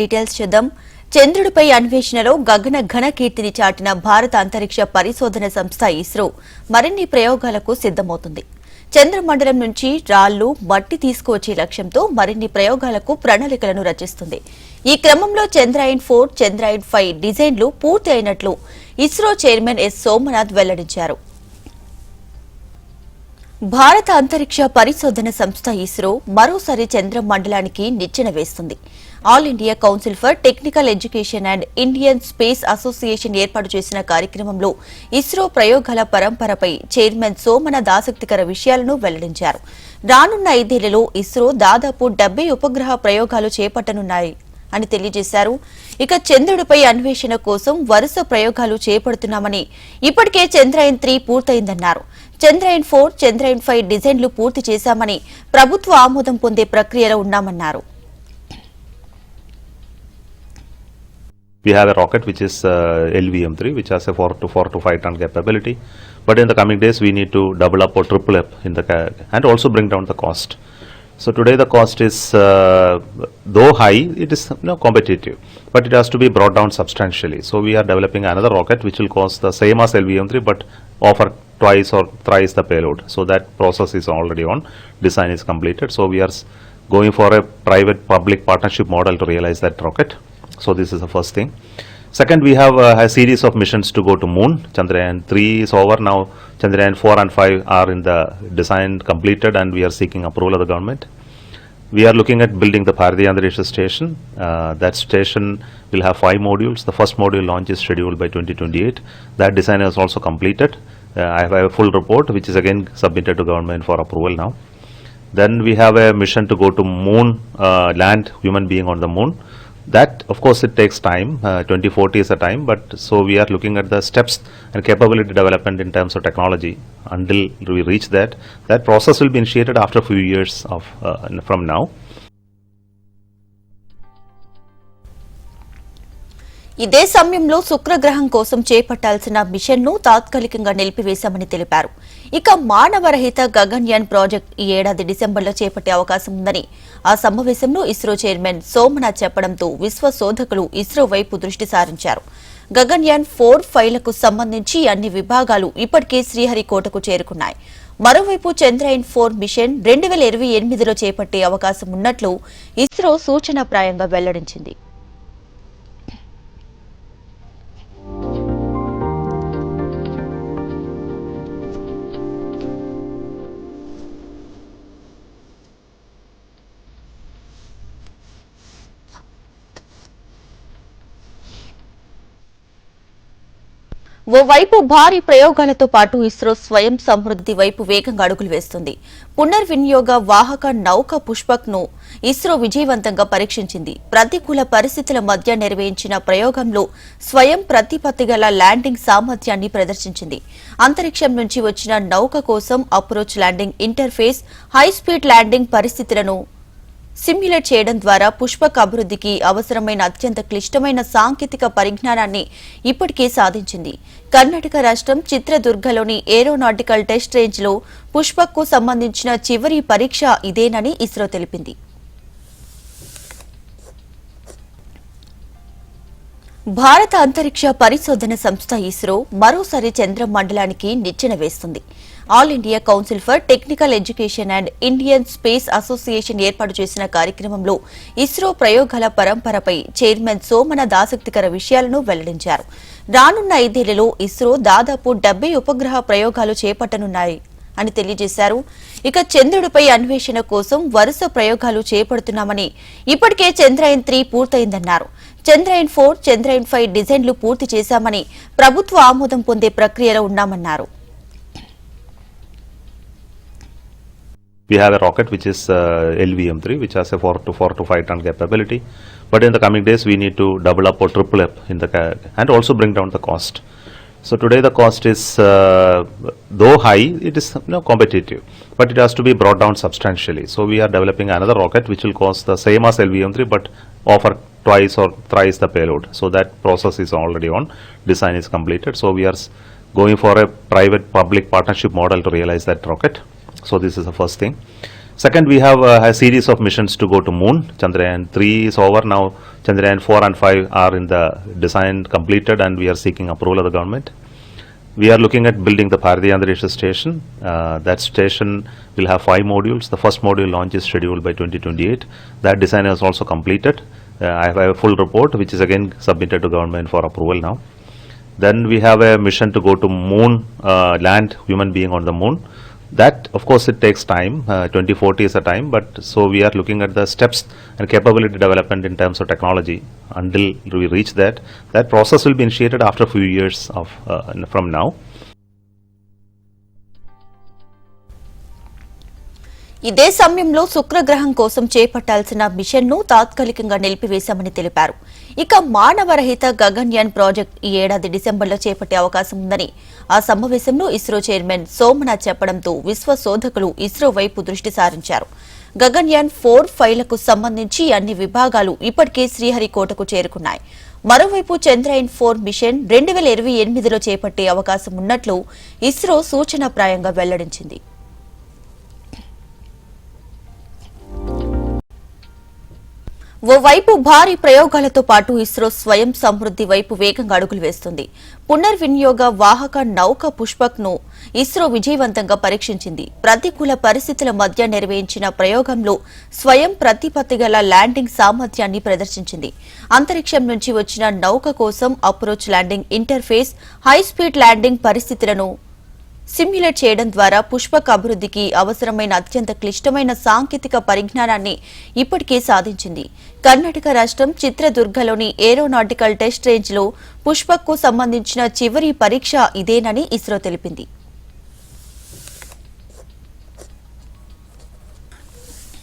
Details చూద్దాం. చంద్రుడిపై అన్వేషణలో గగన ఘన కీర్తిని చాటిన భారత అంతరిక్ష పరిశోధన సంస్థ ఇస్రో మరిన్ని ప్రయోగాలకు సిద్దమవుతుంది చంద్రమండలం నుంచి రాళ్ళు మట్టి తీసుకువచ్చే లక్ష్యంతో మరిన్ని ప్రయోగాలకు ప్రణాళికలను రచిస్తుంది. ఈ క్రమంలో చంద్రయాన్ ఫోర్ చంద్రయాన్ ఫైవ్ డిజైన్లు పూర్తి అయినట్లు ఇస్రో చైర్మన్ ఎస్ సోమనాథ్ వెల్లడించారు. భారత అంతరిక్ష పరిశోధన సంస్థ ఇస్రో మరోసారి చంద్ర మండలానికి నిచ్చెన వేస్తుంది. All India Council for Technical Education and Indian Space Association ఏర్పాటు చేసిన కార్యక్రమంలో ఇస్రో ప్రయోగాల పరంపరపై చైర్మన్ సోమన ఆసక్తికర విషయాలను వెల్లడించారు. రానున్న ఐదేళ్ళలో ఇస్రో దాదాపు డెబ్బై ఉపగ్రహ ప్రయోగాలు చేపట్టనున్నాయి అని తెలియజేశారు. ఇక చంద్రుడిపై అన్వేషణ కోసం వరుస ప్రయోగాలు చేపడుతున్నామని ఇప్పటికే చంద్రయాన్ త్రీ పూర్తయిందన్నారు. చంద్రయాన్ ఫోర్ చంద్రయాన్ ఫైవ్ డిజైన్లు పూర్తి చేశామని ప్రభుత్వ ఆమోదం పొందే ప్రక్రియలో ఉన్నామన్నారు. We have a rocket which is uh, LVM3, which has a 4 to 4 to 5 ton capability. But in the coming days, we need to double up or triple up in the and also bring down the cost. So today the cost is, uh, though high, it is you know, competitive, but it has to be brought down substantially. So we are developing another rocket which will cost the same as LVM3, but offer twice or thrice the payload. So that process is already on. Design is completed. So we are going for a private-public partnership model to realize that rocket. So this is the first thing. Second, we have uh, a series of missions to go to moon. Chandrayaan 3 is over now. Chandrayaan 4 and 5 are in the design completed and we are seeking approval of the government. We are looking at building the Bharati Antarisha station. Uh, that station will have five modules. The first module launch is scheduled by 2028. That design is also completed. Uh, I have a full report which is again submitted to government for approval now. Then we have a mission to go to moon, uh, land human being on the moon. That, of course, it takes time. Uh, 2040 is a time, but so we are looking at the steps and capability development in terms of technology until we reach that. That process will be initiated after a few years of uh, from now. ఇదే సమయంలో శుక్రగ్రహం కోసం చేపట్టాల్సిన మిషన్ను తాత్కాలికంగా నిలిపివేశామని తెలిపారు. ఇక మానవరహిత Gaganyaan project ఈ ఏడాది డిసెంబర్లో చేపట్టే అవకాశం ఉందని ఆ సమావేశంలో ఇస్రో చైర్మన్ సోమనాథ్ చెప్పడంతో విశ్వ శోధకులు ఇస్రో వైపు దృష్టి సారించారు. గగన్యాన్ ఫోర్ ఫైవ్లకు సంబంధించి అన్ని విభాగాలు ఇప్పటికే శ్రీహరికోటకు చేరుకున్నాయి. మరోవైపు చంద్రయాన్ ఫోర్ మిషన్ రెండు వేల ఇరవై ఎనిమిదిలో చేపట్టే అవకాశం ఉన్నట్లు ఇస్రో సూచనాప్రాయంగా వెల్లడించింది. ఓవైపు భారీ ప్రయోగాలతో పాటు ఇస్రో స్వయం సమృద్ధి వైపు వేగంగా అడుగులు వేస్తుంది. పునర్వినియోగ వాహక నౌక పుష్పక్ను ఇస్రో విజయవంతంగా పరీక్షించింది. ప్రతికూల పరిస్థితుల మధ్య నిర్వహించిన ప్రయోగంలో స్వయం ప్రతిపత్తి గల ల్యాండింగ్ సామర్థ్యాన్ని ప్రదర్శించింది. అంతరిక్షం నుంచి వచ్చిన నౌక కోసం approach landing interface high speed landing పరిస్థితులను సిమ్యులేట్ చేయడం ద్వారా పుష్పక అభివృద్ధికి అవసరమైన అత్యంత క్లిష్టమైన సాంకేతిక పరిజ్ఞానాన్ని ఇప్పటికే సాధించింది. కర్ణాటక రాష్ట్రం చిత్రదుర్గలోని ఏరోనాటికల్ టెస్ట్ రేంజ్లో సంబంధించిన చివరి పరీక్ష ఇదేనని ఇస్రో తెలిపింది. భారత అంతరిక్ష పరిశోధన సంస్థ ఇస్రో మరోసారి చంద్ర మండలానికి నిచ్చెన వేస్తుంది. All India Council for Technical Education and Indian Space Association ఏర్పాటు చేసిన కార్యక్రమంలో ఇస్రో ప్రయోగాల పరంపరపై చైర్మన్ సోమనాథ్ ఆసక్తికర విషయాలను వెల్లడించారు. రానున్న ఐదేళ్ళలో ఇస్రో దాదాపు డెబ్బై ఉపగ్రహ ప్రయోగాలు చేపట్టనున్నాయి అని తెలియజేశారు. ఇక చంద్రుడిపై అన్వేషణ కోసం వరుస ప్రయోగాలు చేపడుతున్నామని ఇప్పటికే చంద్రయాన్ త్రీ పూర్తయిందన్నారు. చంద్రయాన్ ఫోర్ చంద్రయాన్ ఫైవ్ డిజైన్లు పూర్తి చేశామని ప్రభుత్వ ఆమోదం పొందే ప్రక్రియలో ఉన్నామన్నారు. We have a rocket which is uh, LVM3, which has a 4 to 4 to 5 ton capability. But in the coming days, we need to double up or triple up in the and also bring down the cost. So today the cost is, uh, though high, it is you know, competitive, but it has to be brought down substantially. So we are developing another rocket which will cost the same as LVM3, but offer twice or thrice the payload. So that process is already on. Design is completed. So we are going for a private-public partnership model to realize that rocket. So this is the first thing. Second, we have uh, a series of missions to go to moon. Chandrayaan 3 is over now. Chandrayaan 4 and 5 are in the design completed and we are seeking approval of the government. We are looking at building the Bharati Andhra station. Uh, that station will have five modules. The first module launch is scheduled by 2028. That design is also completed. Uh, I have a full report which is again submitted to government for approval now. Then we have a mission to go to moon, uh, land human being on the moon. That, of course, it takes time. Uh, 2040 is a time, but so we are looking at the steps and capability development in terms of technology until we reach that. That process will be initiated after a few years of uh, from now. ఇదే సమయంలో శుక్రగ్రహం కోసం చేపట్టాల్సిన మిషన్ను తాత్కాలికంగా నిలిపివేశామని తెలిపారు. ఇక మానవరహిత Gaganyaan project ఈ ఏడాది డిసెంబర్లో చేపట్టే అవకాశం ఉందని ఆ సమావేశంలో ఇస్రో చైర్మన్ సోమనాథ్ చెప్పడంతో విశ్వ శోధకులు ఇస్రో వైపు దృష్టి సారించారు. గగన్యాన్ ఫోర్ ఫైవ్లకు సంబంధించి అన్ని విభాగాలు ఇప్పటికే శ్రీహరికోటకు చేరుకున్నాయి. మరోవైపు చంద్రయాన్ ఫోర్ మిషన్ రెండు వేల ఇరవై ఎనిమిదిలో చేపట్టే అవకాశం ఉన్నట్లు ఇస్రో సూచనాప్రాయంగా వెల్లడించింది. ఓవైపు భారీ ప్రయోగాలతో పాటు ఇస్రో స్వయం సమృద్ది వైపు వేగంగా అడుగులు వేస్తుంది. పునర్వినియోగ వాహక నౌక పుష్పక్ను ఇస్రో విజయవంతంగా పరీక్షించింది. ప్రతికూల పరిస్థితుల మధ్య నిర్వహించిన ప్రయోగంలో స్వయం ప్రతిపత్తి గల ల్యాండింగ్ సామర్థ్యాన్ని ప్రదర్శించింది. అంతరిక్షం నుంచి వచ్చిన నౌక కోసం approach landing interface high speed landing పరిస్థితులను సిమ్యులేట్ చేయడం ద్వారా పుష్పక అభివృద్ధికి అవసరమైన అత్యంత క్లిష్టమైన సాంకేతిక పరిజ్ఞానాన్ని ఇప్పటికే సాధించింది. కర్ణాటక రాష్ట్రం చిత్రదుర్గలోని ఏరోనాటికల్ టెస్ట్ రేంజ్లో పుష్పక్కు సంబంధించిన చివరి పరీక్ష ఇదేనని ఇస్రో తెలిపింది.